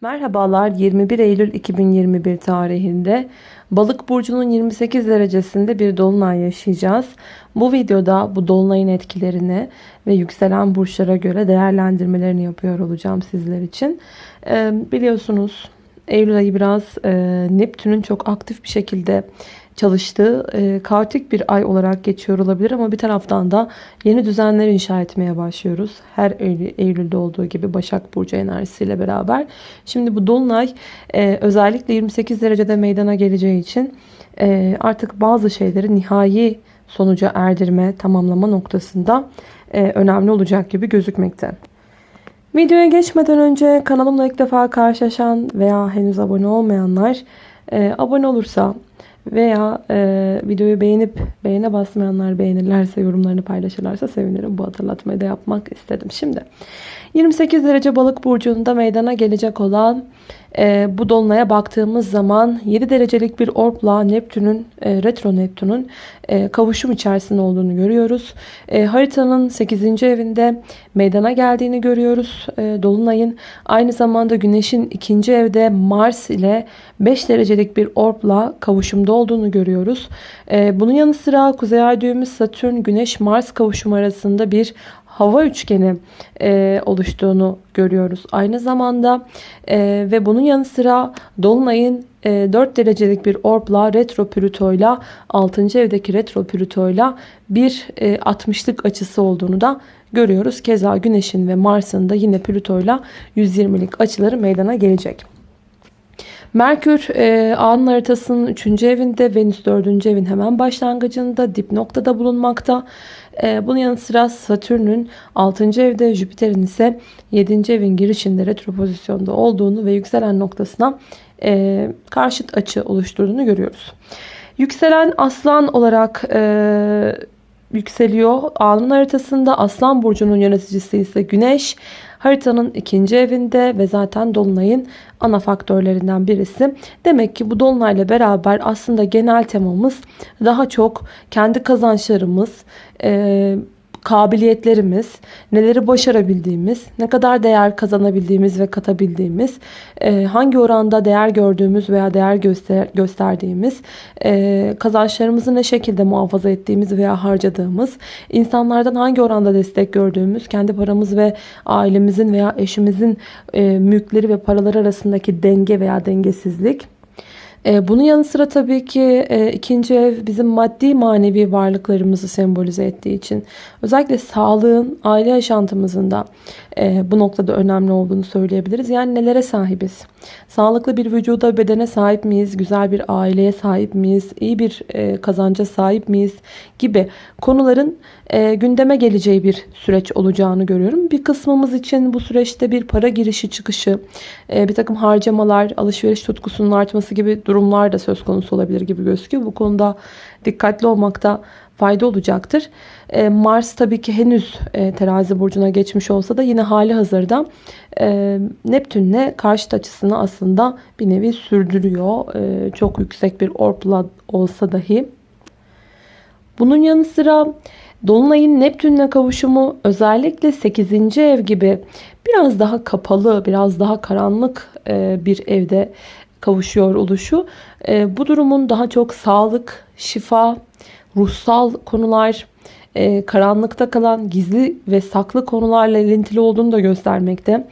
Merhabalar 21 Eylül 2021 tarihinde Balık burcunun 28 derecesinde bir dolunay yaşayacağız. Bu videoda bu dolunayın etkilerini ve yükselen burçlara göre değerlendirmelerini yapıyor olacağım sizler için. Ee, biliyorsunuz Eylül ayı biraz e, Neptün'ün çok aktif bir şekilde çalıştığı e, kaotik bir ay olarak geçiyor olabilir ama bir taraftan da yeni düzenler inşa etmeye başlıyoruz. Her Eylül, Eylül'de olduğu gibi Başak Burcu enerjisiyle beraber. Şimdi bu Dolunay e, özellikle 28 derecede meydana geleceği için e, artık bazı şeyleri nihai sonuca erdirme, tamamlama noktasında e, önemli olacak gibi gözükmekte. Videoya geçmeden önce kanalımla ilk defa karşılaşan veya henüz abone olmayanlar e, abone olursa veya e, videoyu beğenip beğene basmayanlar beğenirlerse yorumlarını paylaşırlarsa sevinirim. Bu hatırlatmayı da yapmak istedim. Şimdi 28 derece balık burcunda meydana gelecek olan e, bu dolunaya baktığımız zaman 7 derecelik bir orbla Neptün'ün e, retro Neptün'ün e, kavuşum içerisinde olduğunu görüyoruz. E, haritanın 8. evinde meydana geldiğini görüyoruz. Dolunayın aynı zamanda Güneş'in 2. evde Mars ile 5 derecelik bir orbla kavuşumda olduğunu görüyoruz. Bunun yanı sıra Kuzey Ay düğümü Satürn Güneş Mars kavuşumu arasında bir hava üçgeni e, oluştuğunu görüyoruz. Aynı zamanda e, ve bunun yanı sıra Dolunay'ın e, 4 derecelik bir orbla retro Plüto'yla 6. evdeki retro Plüto'yla bir e, 60'lık açısı olduğunu da görüyoruz. Keza Güneş'in ve Mars'ın da yine Plüto'yla 120'lik açıları meydana gelecek. Merkür e, anın haritasının 3. evinde, Venüs 4. evin hemen başlangıcında dip noktada bulunmakta. E, bunun yanı sıra Satürn'ün 6. evde, Jüpiter'in ise 7. evin girişinde retro pozisyonda olduğunu ve yükselen noktasına e, karşıt açı oluşturduğunu görüyoruz. Yükselen aslan olarak e, yükseliyor. Anın haritasında aslan burcunun yöneticisi ise Güneş. Haritanın ikinci evinde ve zaten Dolunay'ın ana faktörlerinden birisi. Demek ki bu Dolunay'la beraber aslında genel temamız daha çok kendi kazançlarımız, e, kabiliyetlerimiz, neleri başarabildiğimiz, ne kadar değer kazanabildiğimiz ve katabildiğimiz, e, hangi oranda değer gördüğümüz veya değer göster gösterdiğimiz, e, kazançlarımızı ne şekilde muhafaza ettiğimiz veya harcadığımız, insanlardan hangi oranda destek gördüğümüz, kendi paramız ve ailemizin veya eşimizin e, mülkleri ve paraları arasındaki denge veya dengesizlik, bunun yanı sıra tabii ki e, ikinci ev bizim maddi manevi varlıklarımızı sembolize ettiği için özellikle sağlığın aile yaşantımızın da e, bu noktada önemli olduğunu söyleyebiliriz. Yani nelere sahibiz? Sağlıklı bir vücuda, bedene sahip miyiz? Güzel bir aileye sahip miyiz? İyi bir kazanca sahip miyiz? Gibi konuların gündeme geleceği bir süreç olacağını görüyorum. Bir kısmımız için bu süreçte bir para girişi çıkışı, bir takım harcamalar, alışveriş tutkusunun artması gibi durumlar da söz konusu olabilir gibi gözüküyor. Bu konuda dikkatli olmakta fayda olacaktır. E, Mars tabii ki henüz e, terazi burcuna geçmiş olsa da yine hali hazırda e, Neptün'le karşıt açısını aslında bir nevi sürdürüyor. Çok yüksek bir orpla olsa dahi. Bunun yanı sıra Dolunay'ın Neptün'le kavuşumu özellikle 8. ev gibi biraz daha kapalı, biraz daha karanlık bir evde kavuşuyor oluşu. E, bu durumun daha çok sağlık, şifa, ruhsal konular, e, karanlıkta kalan gizli ve saklı konularla ilintili olduğunu da göstermekte.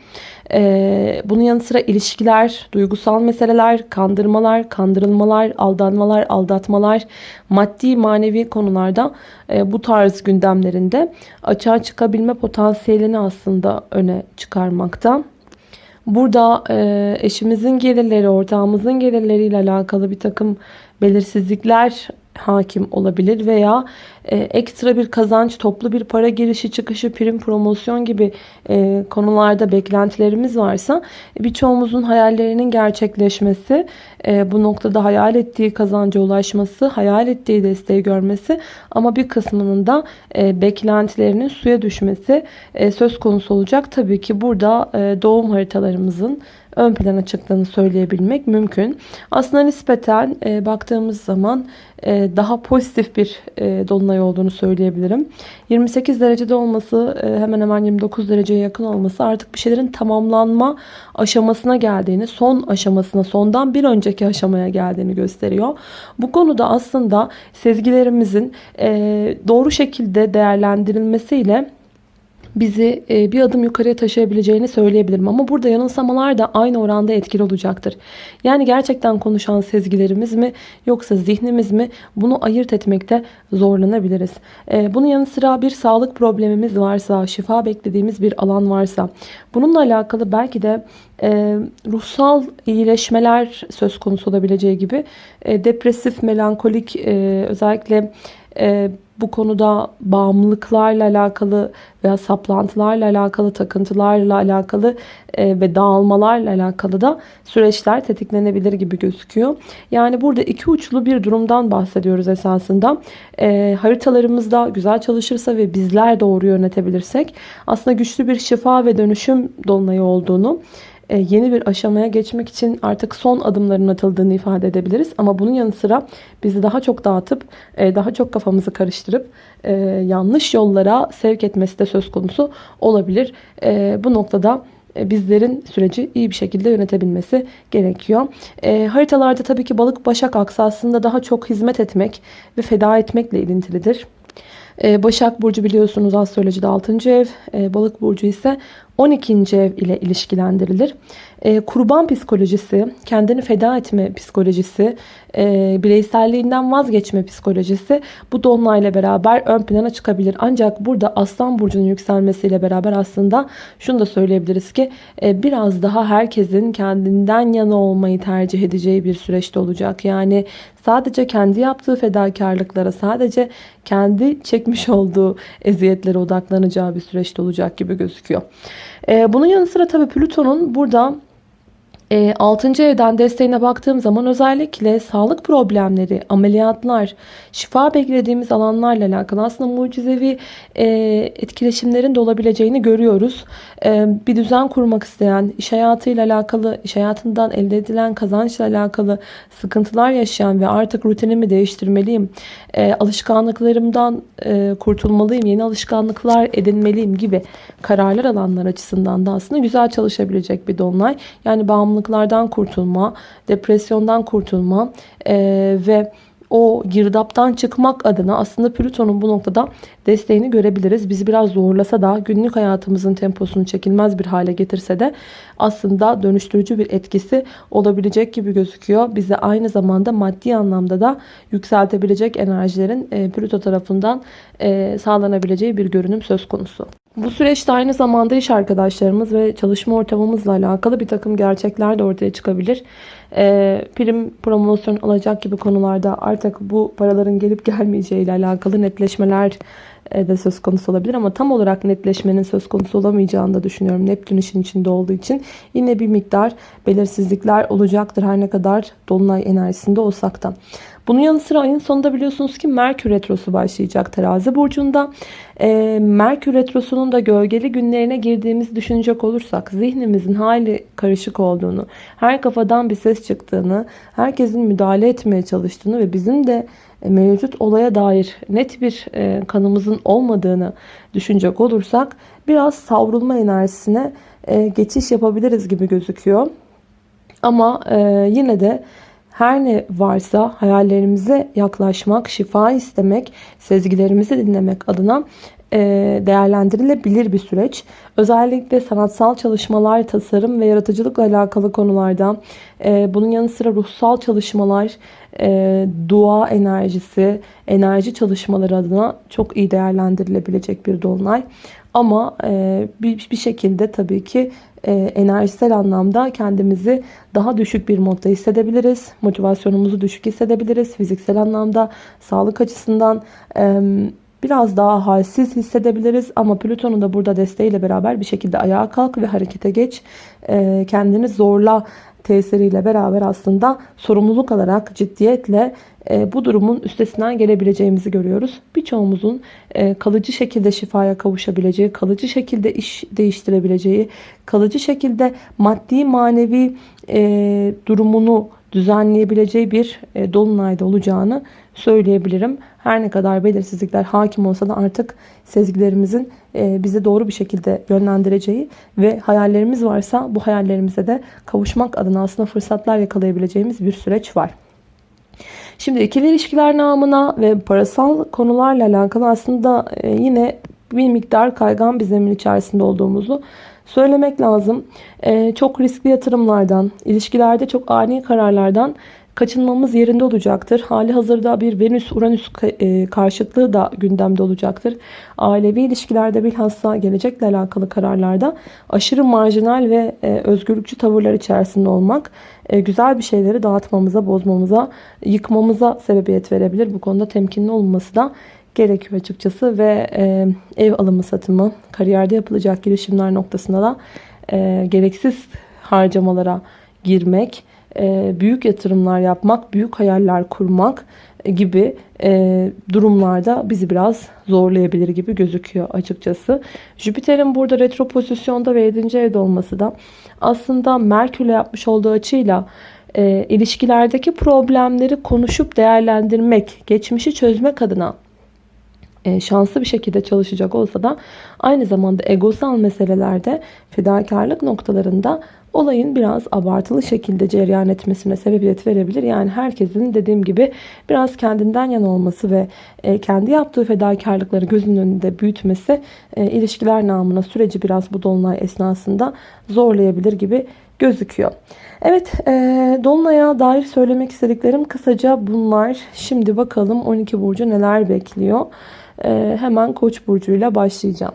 E, bunun yanı sıra ilişkiler, duygusal meseleler, kandırmalar, kandırılmalar, aldanmalar, aldatmalar, maddi manevi konularda e, bu tarz gündemlerinde açığa çıkabilme potansiyelini aslında öne çıkarmakta. Burada e, eşimizin gelirleri, ortağımızın gelirleriyle alakalı bir takım belirsizlikler hakim olabilir veya e, ekstra bir kazanç, toplu bir para girişi, çıkışı, prim, promosyon gibi e, konularda beklentilerimiz varsa birçoğumuzun hayallerinin gerçekleşmesi, e, bu noktada hayal ettiği kazanca ulaşması, hayal ettiği desteği görmesi ama bir kısmının da e, beklentilerinin suya düşmesi e, söz konusu olacak. Tabii ki burada e, doğum haritalarımızın ön plana çıktığını söyleyebilmek mümkün. Aslında nispeten e, baktığımız zaman e, daha pozitif bir e, dolunay olduğunu söyleyebilirim. 28 derecede olması e, hemen hemen 29 dereceye yakın olması artık bir şeylerin tamamlanma aşamasına geldiğini, son aşamasına, sondan bir önceki aşamaya geldiğini gösteriyor. Bu konuda aslında sezgilerimizin e, doğru şekilde değerlendirilmesiyle bizi e, bir adım yukarıya taşıyabileceğini söyleyebilirim. Ama burada yanılsamalar da aynı oranda etkili olacaktır. Yani gerçekten konuşan sezgilerimiz mi yoksa zihnimiz mi bunu ayırt etmekte zorlanabiliriz. E, bunun yanı sıra bir sağlık problemimiz varsa, şifa beklediğimiz bir alan varsa bununla alakalı belki de e, ruhsal iyileşmeler söz konusu olabileceği gibi depresif, melankolik özellikle bu konuda bağımlılıklarla alakalı veya saplantılarla alakalı, takıntılarla alakalı e, ve dağılmalarla alakalı da süreçler tetiklenebilir gibi gözüküyor. Yani burada iki uçlu bir durumdan bahsediyoruz esasında. E, haritalarımızda güzel çalışırsa ve bizler doğru yönetebilirsek aslında güçlü bir şifa ve dönüşüm dolunayı olduğunu e, yeni bir aşamaya geçmek için artık son adımların atıldığını ifade edebiliriz. Ama bunun yanı sıra bizi daha çok dağıtıp e, daha çok kafamızı karıştırıp e, yanlış yollara sevk etmesi de söz konusu olabilir. Bu noktada bizlerin süreci iyi bir şekilde yönetebilmesi gerekiyor. E, haritalarda tabii ki balık başak aksı aslında daha çok hizmet etmek ve feda etmekle ilintilidir. E, başak Burcu biliyorsunuz astrolojide 6. ev, e, balık Burcu ise 12. ev ile ilişkilendirilir. E, kurban psikolojisi, kendini feda etme psikolojisi, e, bireyselliğinden vazgeçme psikolojisi bu dolunayla beraber ön plana çıkabilir. Ancak burada Aslan Burcu'nun yükselmesiyle beraber aslında şunu da söyleyebiliriz ki e, biraz daha herkesin kendinden yana olmayı tercih edeceği bir süreçte olacak. Yani sadece kendi yaptığı fedakarlıklara, sadece kendi çekmiş olduğu eziyetlere odaklanacağı bir süreçte olacak gibi gözüküyor. Ee, bunun yanı sıra tabii Plüton'un burada e, 6. evden desteğine baktığım zaman özellikle sağlık problemleri, ameliyatlar, şifa beklediğimiz alanlarla alakalı aslında mucizevi e, etkileşimlerin de olabileceğini görüyoruz. E, bir düzen kurmak isteyen, iş hayatıyla alakalı, iş hayatından elde edilen kazançla alakalı sıkıntılar yaşayan ve artık rutinimi değiştirmeliyim, e, alışkanlıklarımdan e, kurtulmalıyım, yeni alışkanlıklar edinmeliyim gibi kararlar alanlar açısından da aslında güzel çalışabilecek bir dolunay. Yani bağımlılıklardan kurtulma, depresyondan kurtulma e, ve o girdaptan çıkmak adına aslında Plüton'un bu noktada desteğini görebiliriz. Bizi biraz zorlasa da günlük hayatımızın temposunu çekilmez bir hale getirse de aslında dönüştürücü bir etkisi olabilecek gibi gözüküyor. Bize aynı zamanda maddi anlamda da yükseltebilecek enerjilerin e, Plüto tarafından e, sağlanabileceği bir görünüm söz konusu. Bu süreçte aynı zamanda iş arkadaşlarımız ve çalışma ortamımızla alakalı bir takım gerçekler de ortaya çıkabilir. E, prim promosyon alacak gibi konularda artık bu paraların gelip gelmeyeceği ile alakalı netleşmeler e, de söz konusu olabilir ama tam olarak netleşmenin söz konusu olamayacağını da düşünüyorum. Neptün işin içinde olduğu için yine bir miktar belirsizlikler olacaktır her ne kadar dolunay enerjisinde olsak da. Bunun yanı sıra ayın sonunda biliyorsunuz ki Merkür Retrosu başlayacak terazi burcunda. E, Merkür Retrosu'nun da gölgeli günlerine girdiğimiz düşünecek olursak zihnimizin hali karışık olduğunu, her kafadan bir ses çıktığını, herkesin müdahale etmeye çalıştığını ve bizim de e, mevcut olaya dair net bir e, kanımızın olmadığını düşünecek olursak biraz savrulma enerjisine e, geçiş yapabiliriz gibi gözüküyor. Ama yine de her ne varsa hayallerimize yaklaşmak, şifa istemek, sezgilerimizi dinlemek adına değerlendirilebilir bir süreç. Özellikle sanatsal çalışmalar, tasarım ve yaratıcılıkla alakalı konularda bunun yanı sıra ruhsal çalışmalar, e, dua enerjisi, enerji çalışmaları adına çok iyi değerlendirilebilecek bir dolunay. Ama e, bir, bir şekilde tabii ki e, enerjisel anlamda kendimizi daha düşük bir modda hissedebiliriz. Motivasyonumuzu düşük hissedebiliriz. Fiziksel anlamda sağlık açısından e, biraz daha halsiz hissedebiliriz. Ama Plüton'un da burada desteğiyle beraber bir şekilde ayağa kalk ve harekete geç e, kendini zorla tesiriyle beraber aslında sorumluluk alarak ciddiyetle e, bu durumun üstesinden gelebileceğimizi görüyoruz. Birçoğumuzun e, kalıcı şekilde şifaya kavuşabileceği, kalıcı şekilde iş değiştirebileceği, kalıcı şekilde maddi manevi e, durumunu düzenleyebileceği bir e, dolunayda olacağını söyleyebilirim. Her ne kadar belirsizlikler hakim olsa da artık sezgilerimizin e, bizi doğru bir şekilde yönlendireceği ve hayallerimiz varsa bu hayallerimize de kavuşmak adına aslında fırsatlar yakalayabileceğimiz bir süreç var. Şimdi ikili ilişkiler namına ve parasal konularla alakalı aslında e, yine bir miktar kaygan bir zemin içerisinde olduğumuzu söylemek lazım. E, çok riskli yatırımlardan, ilişkilerde çok ani kararlardan kaçınmamız yerinde olacaktır. Hali hazırda bir Venüs-Uranüs e, karşıtlığı da gündemde olacaktır. Ailevi ilişkilerde bilhassa gelecekle alakalı kararlarda aşırı marjinal ve özgürlükçü tavırlar içerisinde olmak güzel bir şeyleri dağıtmamıza, bozmamıza, yıkmamıza sebebiyet verebilir. Bu konuda temkinli olması da gerekiyor açıkçası ve e, ev alımı satımı, kariyerde yapılacak girişimler noktasında da e, gereksiz harcamalara girmek, e, büyük yatırımlar yapmak, büyük hayaller kurmak gibi e, durumlarda bizi biraz zorlayabilir gibi gözüküyor açıkçası. Jüpiter'in burada retro pozisyonda ve 7. evde olması da aslında Merkür'le yapmış olduğu açıyla e, ilişkilerdeki problemleri konuşup değerlendirmek, geçmişi çözmek adına şanslı bir şekilde çalışacak olsa da aynı zamanda egosal meselelerde fedakarlık noktalarında olayın biraz abartılı şekilde cereyan etmesine sebebiyet verebilir. Yani herkesin dediğim gibi biraz kendinden yana olması ve e, kendi yaptığı fedakarlıkları gözünün önünde büyütmesi e, ilişkiler namına süreci biraz bu dolunay esnasında zorlayabilir gibi gözüküyor. Evet e, Dolunay'a dair söylemek istediklerim kısaca bunlar. Şimdi bakalım 12 burcu neler bekliyor. E, hemen Koç burcuyla başlayacağım.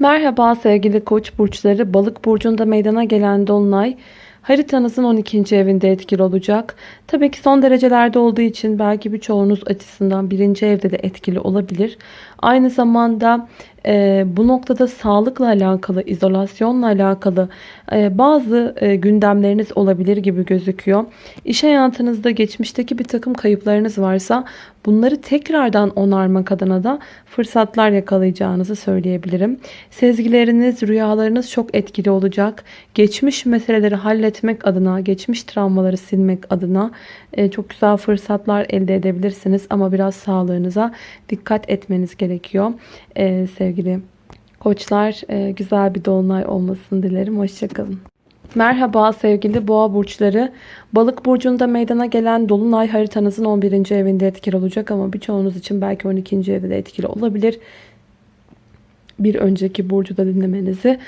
Merhaba sevgili Koç burçları. Balık burcunda meydana gelen dolunay haritanızın 12. evinde etkili olacak. Tabii ki son derecelerde olduğu için belki birçoğunuz açısından birinci evde de etkili olabilir. Aynı zamanda e, bu noktada sağlıkla alakalı, izolasyonla alakalı e, bazı e, gündemleriniz olabilir gibi gözüküyor. İş hayatınızda geçmişteki bir takım kayıplarınız varsa bunları tekrardan onarmak adına da fırsatlar yakalayacağınızı söyleyebilirim. Sezgileriniz, rüyalarınız çok etkili olacak. Geçmiş meseleleri halletmek adına, geçmiş travmaları silmek adına e, çok güzel fırsatlar elde edebilirsiniz. Ama biraz sağlığınıza dikkat etmeniz gerekiyor. E, sevgili koçlar e, güzel bir dolunay olmasını dilerim. Hoşçakalın. Merhaba sevgili boğa burçları. Balık burcunda meydana gelen dolunay haritanızın 11. evinde etkili olacak ama birçoğunuz için belki 12. evde de etkili olabilir. Bir önceki burcu da dinlemenizi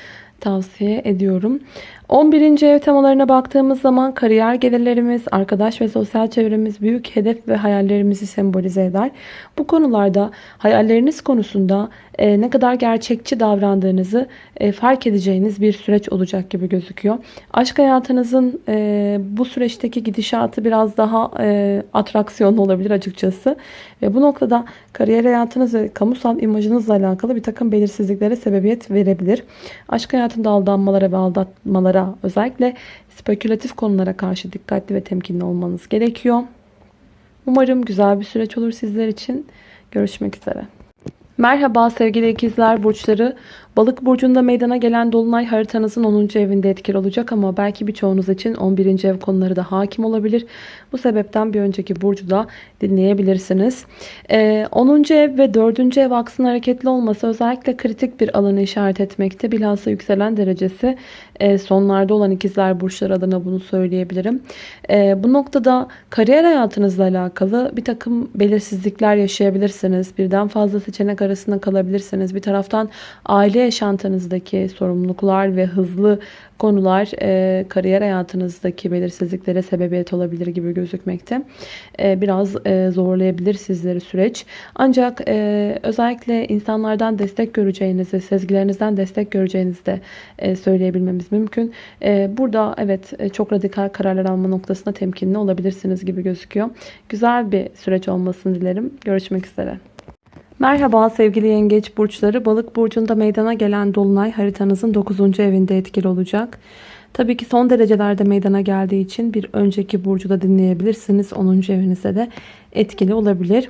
tavsiye ediyorum. 11. ev temalarına baktığımız zaman kariyer gelirlerimiz, arkadaş ve sosyal çevremiz büyük hedef ve hayallerimizi sembolize eder. Bu konularda hayalleriniz konusunda e, ne kadar gerçekçi davrandığınızı e, fark edeceğiniz bir süreç olacak gibi gözüküyor. Aşk hayatınızın e, bu süreçteki gidişatı biraz daha e, atraksiyonlu olabilir açıkçası. Ve bu noktada kariyer hayatınız ve kamusal imajınızla alakalı bir takım belirsizliklere sebebiyet verebilir. Aşk hayatında aldanmalara ve aldatmalara özellikle spekülatif konulara karşı dikkatli ve temkinli olmanız gerekiyor. Umarım güzel bir süreç olur sizler için. Görüşmek üzere. Merhaba sevgili ikizler burçları. Balık burcunda meydana gelen dolunay haritanızın 10. evinde etkili olacak ama belki birçoğunuz için 11. ev konuları da hakim olabilir. Bu sebepten bir önceki burcu da dinleyebilirsiniz. Ee, 10. ev ve 4. ev aksın hareketli olması özellikle kritik bir alanı işaret etmekte. Bilhassa yükselen derecesi e, sonlarda olan ikizler burçları adına bunu söyleyebilirim. E, bu noktada kariyer hayatınızla alakalı bir takım belirsizlikler yaşayabilirsiniz. Birden fazla seçenek arasında kalabilirsiniz. Bir taraftan aile yaşantınızdaki sorumluluklar ve hızlı konular e, kariyer hayatınızdaki belirsizliklere sebebiyet olabilir gibi gözükmekte. E, biraz e, zorlayabilir sizleri süreç. Ancak e, özellikle insanlardan destek göreceğinizi, sezgilerinizden destek göreceğinizi de e, söyleyebilmemiz mümkün. E, burada evet e, çok radikal kararlar alma noktasında temkinli olabilirsiniz gibi gözüküyor. Güzel bir süreç olmasını dilerim. Görüşmek üzere. Merhaba sevgili yengeç burçları. Balık burcunda meydana gelen dolunay haritanızın 9. evinde etkili olacak. Tabii ki son derecelerde meydana geldiği için bir önceki burcu da dinleyebilirsiniz. 10. evinizde de etkili olabilir.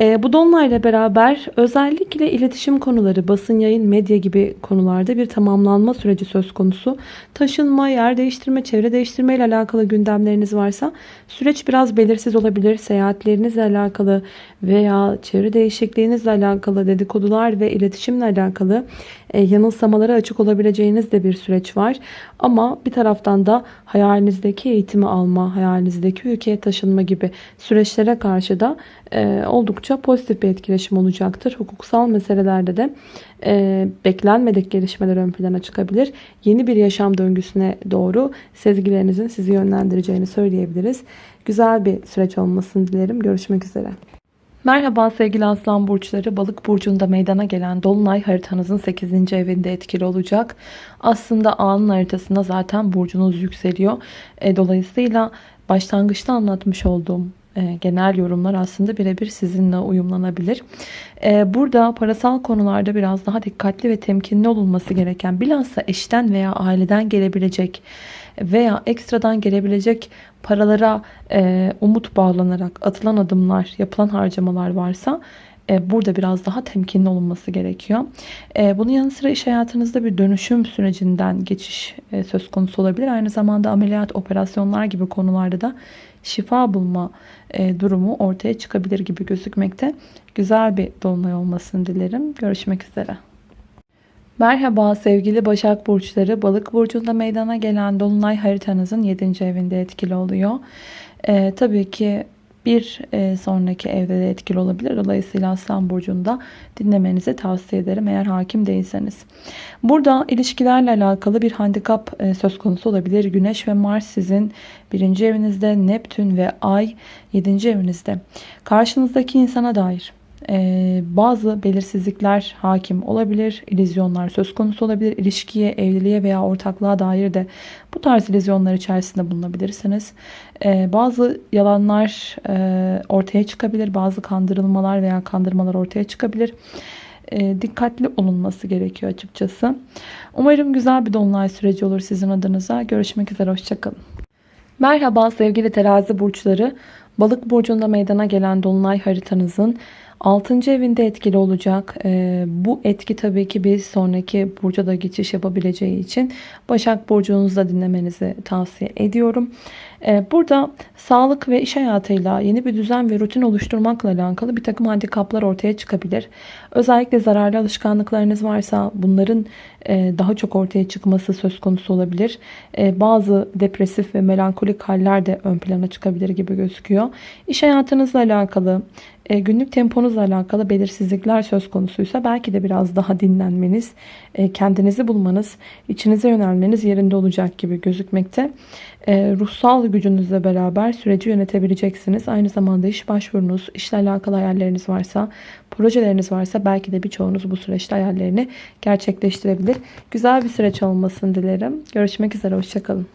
Ee, bu dolunayla beraber özellikle iletişim konuları, basın yayın, medya gibi konularda bir tamamlanma süreci söz konusu. Taşınma, yer değiştirme, çevre değiştirme ile alakalı gündemleriniz varsa süreç biraz belirsiz olabilir. Seyahatlerinizle alakalı veya çevre değişikliğinizle alakalı dedikodular ve iletişimle alakalı e, yanılsamalara açık olabileceğiniz de bir süreç var. Ama bir taraftan da hayalinizdeki eğitimi alma, hayalinizdeki ülkeye taşınma gibi süreçlere karşı da e, oldukça pozitif bir etkileşim olacaktır. Hukuksal meselelerde de e, beklenmedik gelişmeler ön plana çıkabilir. Yeni bir yaşam döngüsüne doğru sezgilerinizin sizi yönlendireceğini söyleyebiliriz. Güzel bir süreç olmasını dilerim. Görüşmek üzere. Merhaba sevgili aslan burçları. Balık burcunda meydana gelen dolunay haritanızın 8. evinde etkili olacak. Aslında anın haritasında zaten burcunuz yükseliyor. E, dolayısıyla başlangıçta anlatmış olduğum e, genel yorumlar aslında birebir sizinle uyumlanabilir. E, burada parasal konularda biraz daha dikkatli ve temkinli olunması gereken bilhassa eşten veya aileden gelebilecek veya ekstradan gelebilecek paralara e, umut bağlanarak atılan adımlar, yapılan harcamalar varsa burada biraz daha temkinli olunması gerekiyor. Bunun yanı sıra iş hayatınızda bir dönüşüm sürecinden geçiş söz konusu olabilir. Aynı zamanda ameliyat, operasyonlar gibi konularda da şifa bulma durumu ortaya çıkabilir gibi gözükmekte. Güzel bir dolunay olmasını dilerim. Görüşmek üzere. Merhaba sevgili Başak Burçları. Balık Burcu'nda meydana gelen Dolunay haritanızın 7. evinde etkili oluyor. Ee, tabii ki bir e, sonraki evde de etkili olabilir. Dolayısıyla Aslan Burcu'nda dinlemenizi tavsiye ederim eğer hakim değilseniz. Burada ilişkilerle alakalı bir handikap e, söz konusu olabilir. Güneş ve Mars sizin birinci evinizde, Neptün ve Ay 7. evinizde. Karşınızdaki insana dair ee, bazı belirsizlikler hakim olabilir, ilizyonlar söz konusu olabilir. İlişkiye, evliliğe veya ortaklığa dair de bu tarz ilizyonlar içerisinde bulunabilirsiniz. Ee, bazı yalanlar e, ortaya çıkabilir, bazı kandırılmalar veya kandırmalar ortaya çıkabilir. Ee, dikkatli olunması gerekiyor açıkçası. Umarım güzel bir dolunay süreci olur sizin adınıza. Görüşmek üzere, hoşçakalın. Merhaba sevgili terazi burçları. Balık burcunda meydana gelen dolunay haritanızın 6. evinde etkili olacak. Ee, bu etki tabii ki bir sonraki burca da geçiş yapabileceği için Başak Burcu'nuzda dinlemenizi tavsiye ediyorum. Ee, burada sağlık ve iş hayatıyla yeni bir düzen ve rutin oluşturmakla alakalı bir takım handikaplar ortaya çıkabilir. Özellikle zararlı alışkanlıklarınız varsa bunların e, daha çok ortaya çıkması söz konusu olabilir. E, bazı depresif ve melankolik haller de ön plana çıkabilir gibi gözüküyor. İş hayatınızla alakalı e, günlük temponuzla alakalı belirsizlikler söz konusuysa belki de biraz daha dinlenmeniz, kendinizi bulmanız, içinize yönelmeniz yerinde olacak gibi gözükmekte. Ruhsal gücünüzle beraber süreci yönetebileceksiniz. Aynı zamanda iş başvurunuz, işle alakalı hayalleriniz varsa, projeleriniz varsa belki de birçoğunuz bu süreçte hayallerini gerçekleştirebilir. Güzel bir süreç olmasını dilerim. Görüşmek üzere, hoşçakalın.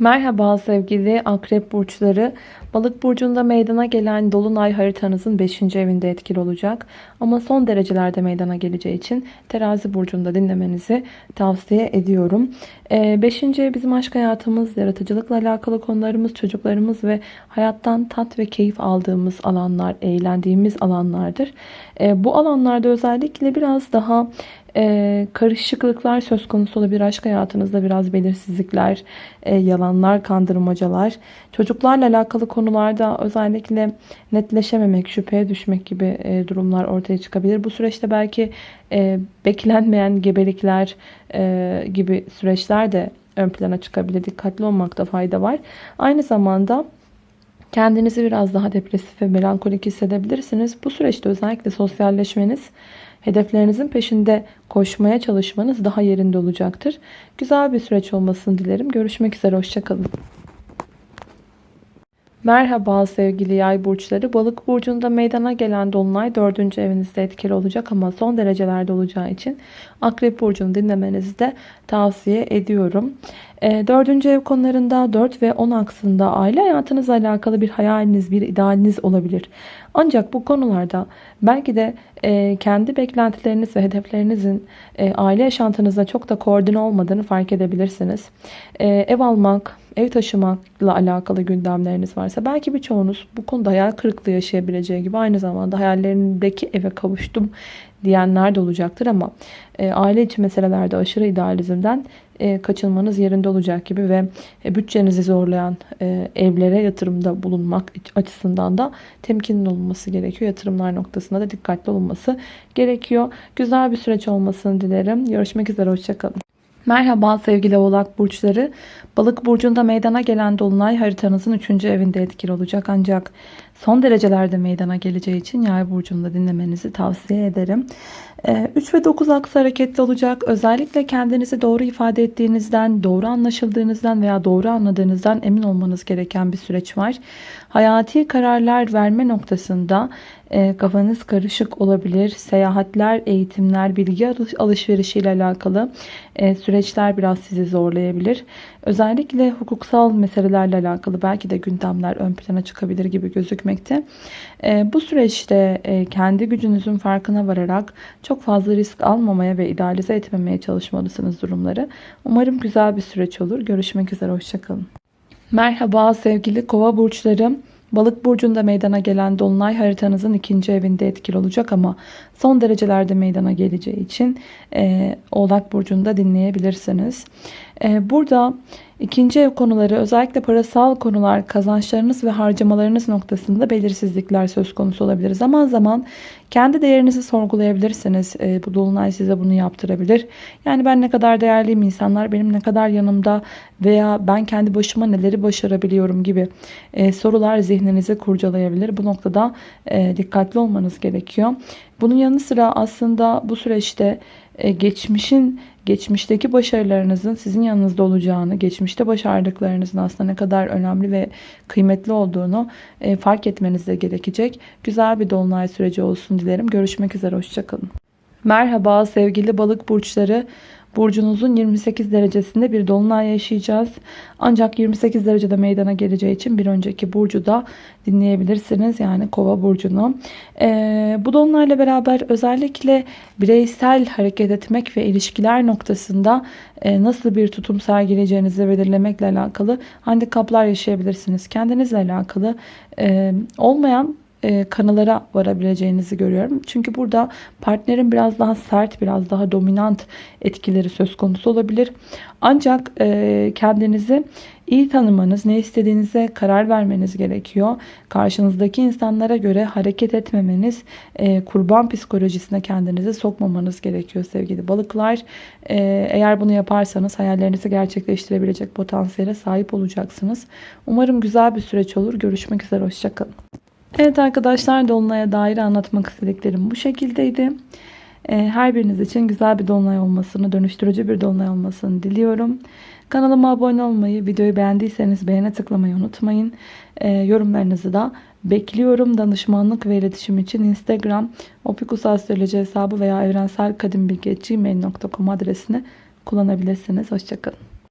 Merhaba sevgili akrep burçları. Balık burcunda meydana gelen dolunay haritanızın 5. evinde etkili olacak. Ama son derecelerde meydana geleceği için terazi burcunda dinlemenizi tavsiye ediyorum. 5. Ee, ev bizim aşk hayatımız, yaratıcılıkla alakalı konularımız, çocuklarımız ve hayattan tat ve keyif aldığımız alanlar, eğlendiğimiz alanlardır. Ee, bu alanlarda özellikle biraz daha e, karışıklıklar söz konusu olabilir. Aşk hayatınızda biraz belirsizlikler, e, yalanlar, kandırmacalar. Çocuklarla alakalı konularda özellikle netleşememek, şüpheye düşmek gibi e, durumlar ortaya çıkabilir. Bu süreçte belki e, beklenmeyen gebelikler e, gibi süreçler de ön plana çıkabilir. Dikkatli olmakta fayda var. Aynı zamanda kendinizi biraz daha depresif ve melankolik hissedebilirsiniz. Bu süreçte özellikle sosyalleşmeniz Hedeflerinizin peşinde koşmaya çalışmanız daha yerinde olacaktır. Güzel bir süreç olmasını dilerim. Görüşmek üzere. Hoşçakalın. Merhaba sevgili yay burçları. Balık burcunda meydana gelen dolunay 4. evinizde etkili olacak ama son derecelerde olacağı için akrep burcunu dinlemenizi de tavsiye ediyorum. E, dördüncü ev konularında 4 ve 10 aksında aile hayatınızla alakalı bir hayaliniz, bir idealiniz olabilir. Ancak bu konularda belki de e, kendi beklentileriniz ve hedeflerinizin e, aile yaşantınızda çok da koordine olmadığını fark edebilirsiniz. E, ev almak, ev taşımakla alakalı gündemleriniz varsa belki birçoğunuz bu konuda hayal kırıklığı yaşayabileceği gibi aynı zamanda hayallerindeki eve kavuştum diyenler de olacaktır ama e, aile içi meselelerde aşırı idealizmden e, kaçınmanız yerinde olacak gibi ve e, bütçenizi zorlayan e, evlere yatırımda bulunmak açısından da temkinli olunması gerekiyor. Yatırımlar noktasında da dikkatli olunması gerekiyor. Güzel bir süreç olmasını dilerim. Görüşmek üzere. Hoşçakalın. Merhaba sevgili oğlak burçları. Balık burcunda meydana gelen dolunay haritanızın 3. evinde etkili olacak. Ancak son derecelerde meydana geleceği için yay burcunda dinlemenizi tavsiye ederim. 3 ve 9 aksı hareketli olacak. Özellikle kendinizi doğru ifade ettiğinizden, doğru anlaşıldığınızdan veya doğru anladığınızdan emin olmanız gereken bir süreç var. Hayati kararlar verme noktasında e, kafanız karışık olabilir. Seyahatler, eğitimler, bilgi alışverişi ile alakalı e, süreçler biraz sizi zorlayabilir. Özellikle hukuksal meselelerle alakalı belki de gündemler ön plana çıkabilir gibi gözükmekte. E, bu süreçte e, kendi gücünüzün farkına vararak çok fazla risk almamaya ve idealize etmemeye çalışmalısınız durumları. Umarım güzel bir süreç olur. Görüşmek üzere. Hoşçakalın. Merhaba sevgili kova burçlarım. Balık burcunda meydana gelen dolunay haritanızın ikinci evinde etkili olacak ama son derecelerde meydana geleceği için e, Oğlak burcunda dinleyebilirsiniz. E, burada ikinci ev konuları özellikle parasal konular kazançlarınız ve harcamalarınız noktasında belirsizlikler söz konusu olabilir. Zaman zaman kendi değerinizi sorgulayabilirsiniz. E, bu dolunay size bunu yaptırabilir. Yani ben ne kadar değerliyim insanlar benim ne kadar yanımda veya ben kendi başıma neleri başarabiliyorum gibi e, sorular zihninizi kurcalayabilir. Bu noktada e, dikkatli olmanız gerekiyor. Bunun yanı sıra aslında bu süreçte geçmişin geçmişteki başarılarınızın sizin yanınızda olacağını, geçmişte başardıklarınızın aslında ne kadar önemli ve kıymetli olduğunu e, fark etmeniz de gerekecek. Güzel bir dolunay süreci olsun dilerim. Görüşmek üzere, hoşçakalın. Merhaba sevgili balık burçları. Burcunuzun 28 derecesinde bir dolunay yaşayacağız. Ancak 28 derecede meydana geleceği için bir önceki burcu da dinleyebilirsiniz. Yani kova burcunu. Ee, bu dolunayla beraber özellikle bireysel hareket etmek ve ilişkiler noktasında e, nasıl bir tutum sergileyeceğinizi belirlemekle alakalı handikaplar yaşayabilirsiniz. Kendinizle alakalı e, olmayan e, kanılara varabileceğinizi görüyorum. Çünkü burada partnerin biraz daha sert, biraz daha dominant etkileri söz konusu olabilir. Ancak e, kendinizi iyi tanımanız, ne istediğinize karar vermeniz gerekiyor. Karşınızdaki insanlara göre hareket etmemeniz, e, kurban psikolojisine kendinizi sokmamanız gerekiyor sevgili balıklar. Eğer bunu yaparsanız hayallerinizi gerçekleştirebilecek potansiyele sahip olacaksınız. Umarım güzel bir süreç olur. Görüşmek üzere, hoşçakalın. Evet arkadaşlar Dolunay'a dair anlatmak istediklerim bu şekildeydi. Ee, her biriniz için güzel bir Dolunay olmasını, dönüştürücü bir Dolunay olmasını diliyorum. Kanalıma abone olmayı, videoyu beğendiyseniz beğene tıklamayı unutmayın. Ee, yorumlarınızı da bekliyorum. Danışmanlık ve iletişim için Instagram opikusastroloji hesabı veya evrenselkadimbilgi.gmail.com adresini kullanabilirsiniz. Hoşçakalın.